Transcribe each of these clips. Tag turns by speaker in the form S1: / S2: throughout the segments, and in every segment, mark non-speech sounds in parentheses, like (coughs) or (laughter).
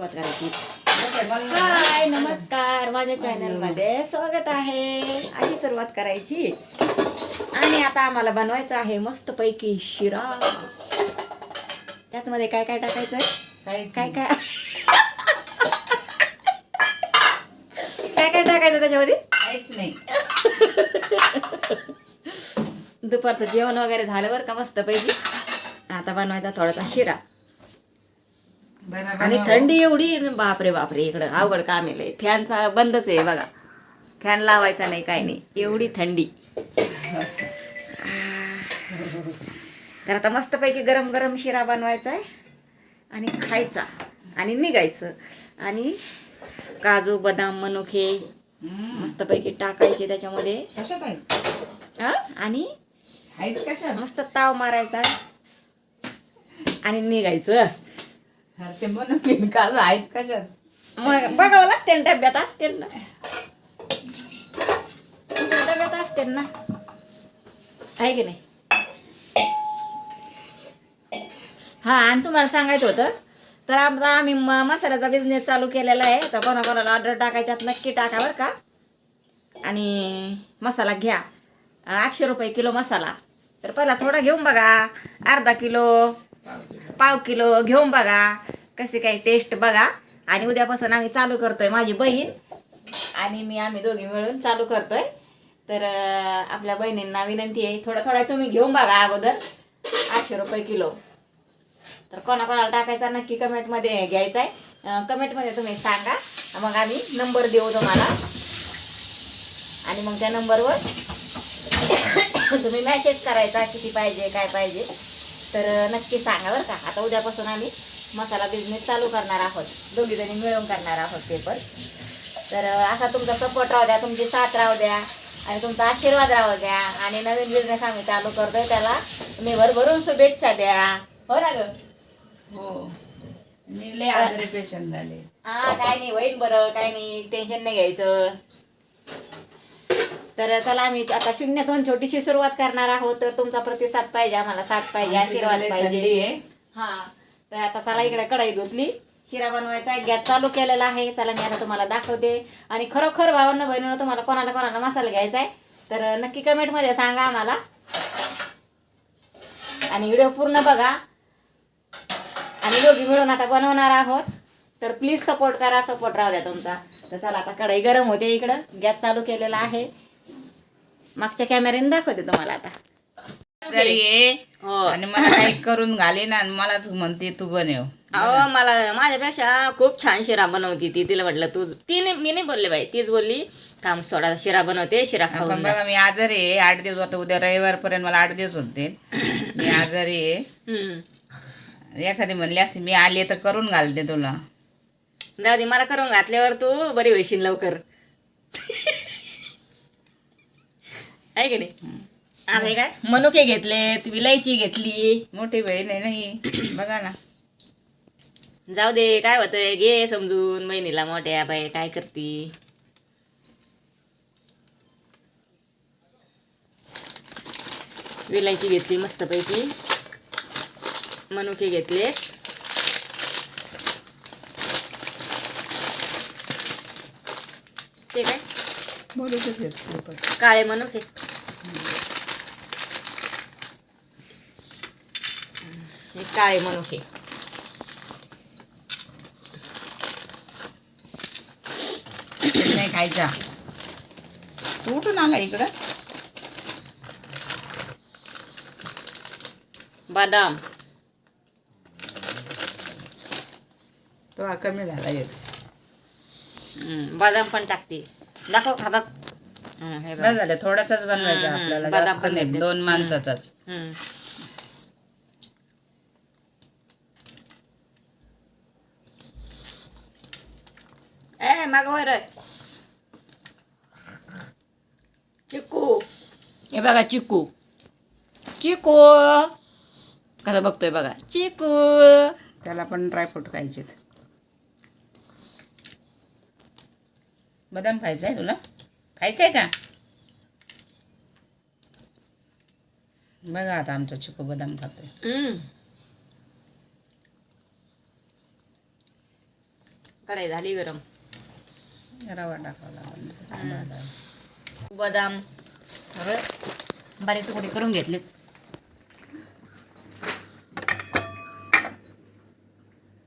S1: सुरुवात करायची. हाय नमस्कार. माझ्या चॅनलमध्ये स्वागत आहे. अशी सुरुवात करायची. आणि आता आम्हाला बनवायचं आहे मस्त पैकी शिरा. त्यात मध्ये काय काय टाकायचं काय काय? काय काय टाकायचं त्याच्यामध्ये?
S2: काहीच नाही.
S1: दुपारचं जेवण वगैरे झालं बरं का मस्त पैकी आता बनवायचा थोडासा शिरा. आणि. थंडी एवढी बापरे बापरे इकडं अवघड काम आहे फॅनचा बंदच आहे बघा. फॅन लावायचा नाही काय नाही. एवढी थंडी. तर आता मस्तपैकी गरम गरम शिरा बनवायचा आहे आणि खायचा आणि निघायचं. आणि काजू बदाम मनुके
S2: हम्म.
S1: मस्तपैकी टाकायचे त्याच्यामध्ये. हा? आणि मस्त ताव मारायचा आणि निघायचं.
S2: हा, ते म्हणून काल आहेत कशात?
S1: मग बघावं लागते डब्यात असतील ना. डब्यात असतील ना. आहे की नाही? हा आणि तुम्हाला सांगायचं होतं तर आमचा आम्ही म- मसाल्याचा बिझनेस चालू केलेला आहे. तर कोणा कोणाला ऑर्डर टाकायच्यात नक्की टाका बरं का. आणि मसाला घ्या. आठशे रुपये किलो मसाला. तर पहिला थोडा घेऊन बघा. अर्धा किलो. पाव किलो घेऊन बघा कशी काही टेस्ट बघा. आणि उद्यापासून आम्ही चालू करतोय माझी बहीण. आणि मी आम्ही दोघी मिळून चालू करतोय. तर आपल्या बहिणींना विनंती आहे थोडा थोडा तुम्ही घेऊन बघा अगोदर. आठशे रुपये किलो. तर कोणाकोणाला टाकायचा नक्की कमेंटमध्ये घ्यायचा आहे कमेंटमध्ये तुम्ही सांगा. मग आम्ही नंबर देऊ तुम्हाला. आणि मग त्या नंबरवर (coughs) तुम्ही मेसेज करायचा किती पाहिजे काय पाहिजे. तर नक्की सांगा बरं का. आता उद्यापासून आम्ही मसाला बिझनेस चालू करणार आहोत. दोघी जणी मिळून करणार आहोत पेपर तर असा तुमचा सपोर्ट राहू द्या तुमची साथ राहू द्या आणि तुमचा आशीर्वाद राहू द्या आणि नवीन बिझनेस आम्ही चालू करतोय त्याला तुम्ही भरभरून शुभेच्छा द्या. हो ना ग?
S2: हो. मी लय पेशंट झाले.
S1: हा काय नाही होईल बरं काय नाही टेन्शन नाही घ्यायचं. तर चला आम्ही आता शून्यातून छोटीशी सुरुवात करणार आहोत. तर तुमचा प्रतिसाद पाहिजे आम्हाला साथ पाहिजे आशीर्वाद पाहिजे.
S2: आहे.
S1: हा. तर आता चला इकडे कढई धुतली. शिरा बनवायचा गॅस चालू केलेला आहे. चला मी आता तुम्हाला दाखवते. आणि खरोखर भावांना बहिणीनं तुम्हाला कोणाला कोणाला मसाला घ्यायचा आहे तर नक्की कमेंटमध्ये सांगा आम्हाला. आणि व्हिडिओ पूर्ण बघा. आणि दोघी मिळून आता बनवणार आहोत. तर प्लीज सपोर्ट करा सपोर्ट राहू द्या तुमचा. तर चला आता कढई गरम होते इकडं. गॅस चालू केलेला आहे. मागच्या कॅमेऱ्याने दाखवते तुम्हाला आता. हो.
S2: आणि मला काही करून घाले ना आणि मलाच म्हणते तू बनव.
S1: अहो मला माझ्यापेक्षा खूप छान शिरा बनवती ती. तिला म्हटलं तू ती नाही मी नाही बोलले बाई. तीच बोलली काम सोडा शिरा बनवते शिरा खाऊन.
S2: बघा मी आजारी आहे. आठ दिवस आता उद्या रविवारपर्यंत मला आठ दिवस होते. मी आजारी आहे.
S1: हम्म.
S2: एखादी म्हणली असे मी आले तर करून घालते तुला.
S1: जाऊ दे मला करून घातल्यावर तू बरी होशील लवकर. आहे की नाही? आता हे काय? मनुके घेतलेत विलायची घेतली.
S2: मोठी बहीण आहे नाही बघा ना.
S1: जाऊ दे काय होतंय? घे समजून बहिणीला मोठ्या बाई काय करती? विलायची घेतली मस्तपैकी. मनुके घेतले ते काय?
S2: बोलतच येत पण.
S1: काळे मनुके हे काळे मनुके
S2: नाही खायचा. तू उठून आला इकडं.
S1: बदाम.
S2: तो हा कमी झाला येत
S1: बदाम पण टाकते. दाखव हातात. हे बघ.
S2: झालं थोडासाच बनवायचा
S1: हम्म,
S2: आपल्याला.
S1: बदाम
S2: जास्त
S1: पण
S2: नाही,
S1: घेतले.
S2: दोन माणसाचाच.
S1: हम्म. ए माग वर चिकू हे बघा चिकू चिकू कसं बघतोय बघा. चिकू
S2: त्याला पण ड्रायफ्रूट खायचे बदाम खायचा आहे तुला? खायचं आहे का? बघा आता आमचा चिकू बदाम खातोय.
S1: कढई झाली गरम.
S2: रवा टाकावा लागेल.
S1: बदाम. बारीक तुकडे करून घेतले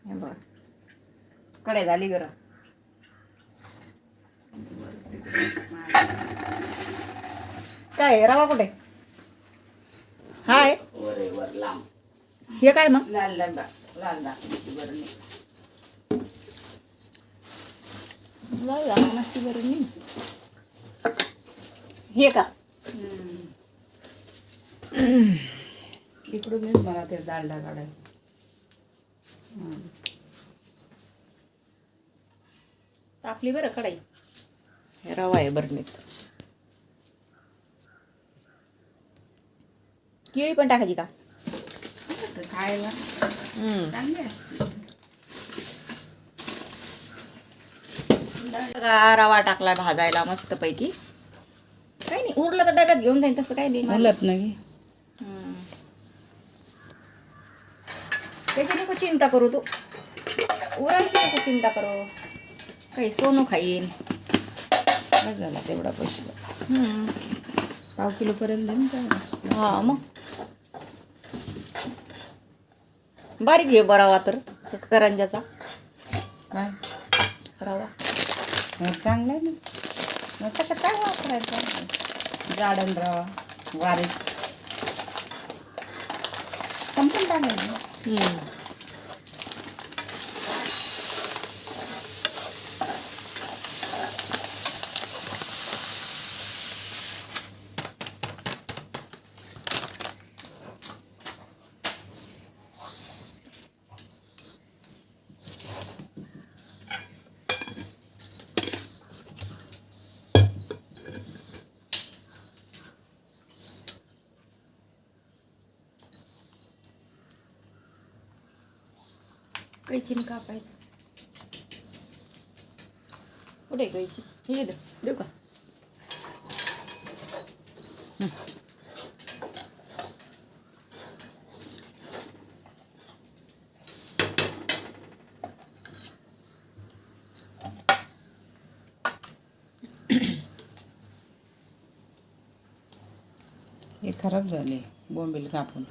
S1: हे कढई झाली गरम. काय रवा कुठे? हाय. हे काय मग?
S2: लाल लाल बरं नाही
S1: हे का?
S2: इकडूनच मला ते डालडा काढायचं.
S1: तापली बरं कढाई. हे रवा आहे बरणीत. केळी पण टाकायची का?
S2: खायला.
S1: रवा टाकला भाजायला मस्त पैकी काही नाही उरलं तर डब्यात घेऊन जाईन तसं काही नाही
S2: मुलत नाही.
S1: त्याची नको चिंता करू तू. उरायची नको चिंता करू. काही सोनू खाईन.
S2: बस झाला तेवढा पैसे. पाव किलो पर्यंत
S1: हा मग. बारीक घे बरावा तर करंजाचा
S2: काय?
S1: रवा.
S2: चांगला आहे ना. मग त्याचं काय वापरायचं? जाडण रवा वारीक संपून टाकायचं.
S1: कैचीन कापायचं कुठे कैची हे दे देऊ का
S2: हे खराब झाले बोंबील कापून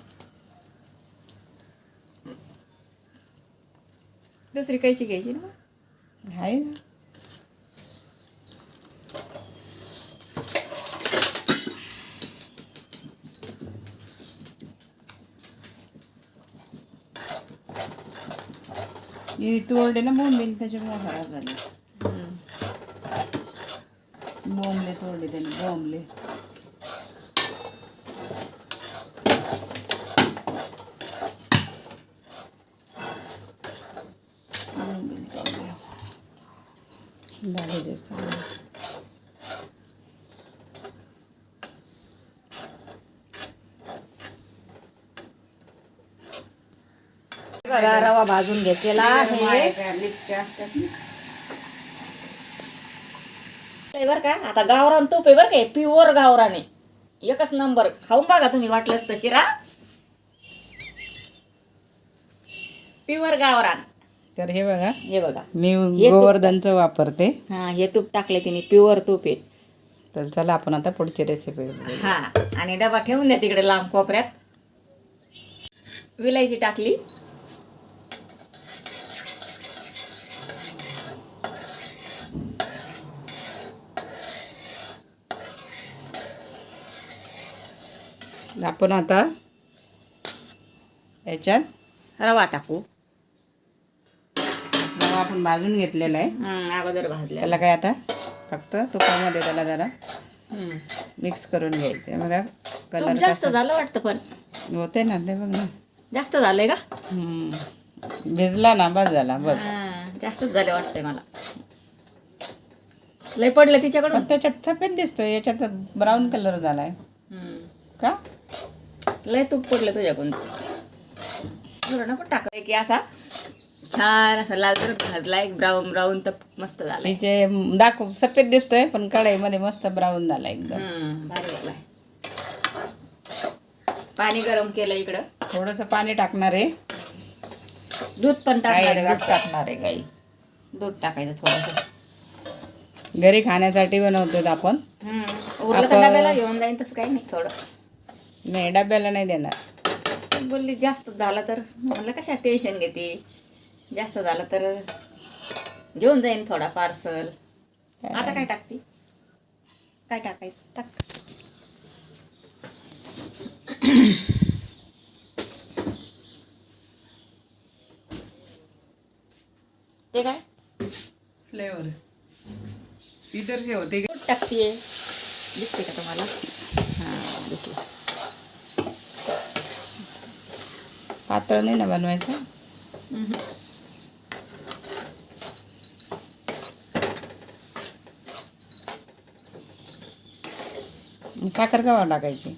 S1: दुसरी कैची घ्यायची ना
S2: आहे ना. तोडले ना बोंबील त्याच्यामुळे खराब झाले बोंबले तोडले त्याने बोंबील तोडले झाले
S1: रवा भाजून घेतलेला आहे. आहे का आता गावरान तूप आहे बरं का प्युअर गावराने एकच नंबर खाऊन बघा तुम्ही वाटलंच तशी रा प्युअर गावरान.
S2: तर हे बघा.
S1: हे बघा.
S2: मी गोवर्धनचं वापरते.
S1: हा हे तूप टाकले तिने प्युअर तूप आहे.
S2: तर चला आपण आता पुढची रेसिपी
S1: हा आणि डबा ठेवून द्या तिकडे लांब कोपऱ्यात. विलायची टाकली.
S2: आपण आता याच्यात
S1: रवा टाकू.
S2: आपण भाजून घेतलेला आहे.
S1: अगोदर भाजल्या
S2: त्याला काय आता? फक्त तुपामध्ये त्याला जरा. मिक्स करून घ्यायचं.
S1: तूप
S2: कलर
S1: जास्त झालं वाटतं पण.
S2: होते ना ते बघ ना.
S1: जास्त झालंय का.
S2: भिजला ना बस झाला बस.
S1: हा, जास्तच झाले वाटतंय मला. लय पडलं तिच्याकडून?
S2: त्याच्यात सफेद दिसतोय याच्यात ब्राऊन कलर झालाय. का?
S1: लय तूप पडलं तुझ्याकडून. नको टाक. की असा. छान असा लाल तर भाजला एक ब्राऊन ब्राऊन तर मस्त झालाय.
S2: तिचे दाखव सफेद दिसतोय पण कढईमध्ये मस्त ब्राऊन झाला एकदम.
S1: भारी पाणी गरम केलं इकडं.
S2: थोडस पाणी टाकणार आहे.
S1: दूध पण
S2: काही
S1: टाकणार
S2: दूध टाकणार आहे काही.
S1: दूध टाकायचं थोडंसं.
S2: घरी खाण्यासाठी बनवतो आपण.
S1: हम्म. उरलं तर
S2: आपण-
S1: डब्याला घेऊन जाईन तसं काही नाही थोडं.
S2: नाही डब्याला नाही देणार.
S1: बोलली जास्त झालं तर. म्हणलं कशा टेन्शन घेते? जास्त झालं तर घेऊन जाईन थोडा पार्सल आता काय टाकते? काय टाकायचं? टाक. ते काय?
S2: फ्लेवर इतर होते
S1: दूध टाकते दिसते का तुम्हाला? हां दिसलं.
S2: पातळ नाही ना बनवायचं? साखर कवा टाकायची?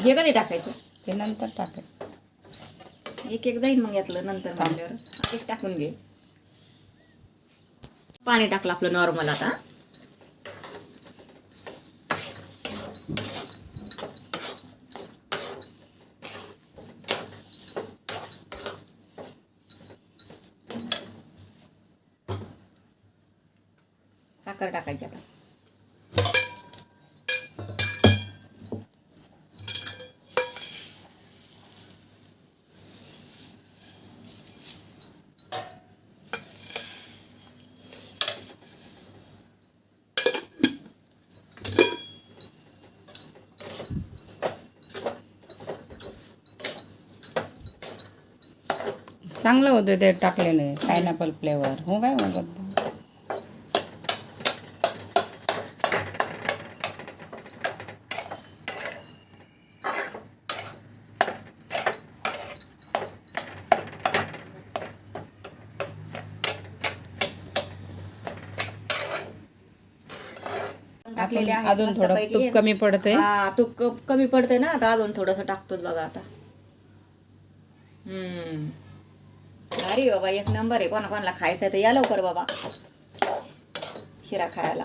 S1: हे कधी टाकायचं?
S2: ते नंतर टाकायचं
S1: एक एक जाईन मग यातलं नंतर म्हणल्यावर आधीच टाकून घे. पाणी टाकलं आपलं नॉर्मल आता साखर टाकायची आता
S2: चांगलं होतं ते टाकलेलं पायनॅपल फ्लेवर हो काय म्हणत
S1: टाकलेले आहे
S2: अजून थोडं
S1: मस्तपैकी.
S2: तूप कमी पडते
S1: हा तूप क- कमी पडतंय ना आता अजून थोडंसं टाकतोच बघा आता. हम्म. भारी बाबा. एक नंबर आहे. कोणा कोणाला खायचं आहे तर या लवकर बाबा. शिरा खायला.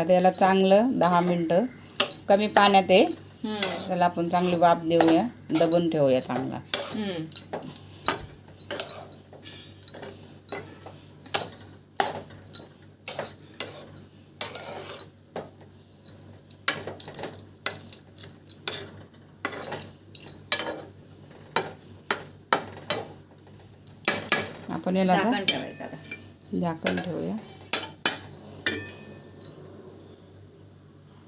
S2: आता याला चांगलं दहा मिनटं. कमी पाण्यात आहे. त्याला आपण चांगली वाफ देऊया. दबून ठेवूया चांगला. आपण याला आता
S1: झाकण ठेवायचं आता.
S2: झाकण ठेवूया.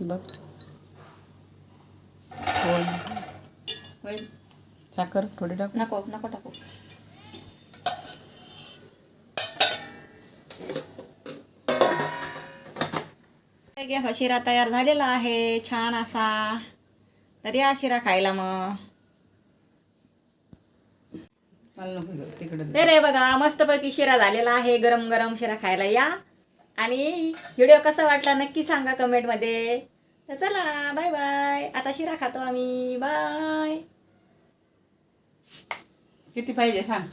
S2: बघ. होय. साखर थोडी टाक?
S1: नको नको टाकू. शिरा तयार झालेला आहे छान असा. तर या शिरा खायला मग.
S2: मला नको घेऊ, तिकडे.
S1: तर रे बघा मस्तपैकी शिरा झालेला आहे गरम गरम शिरा खायला या. आणि व्हिडिओ कसा वाटला नक्की सांगा कमेंटमध्ये. तर चला बाय बाय आता शिरा खातो आम्ही. बाय
S2: किती पाहिजे सांग.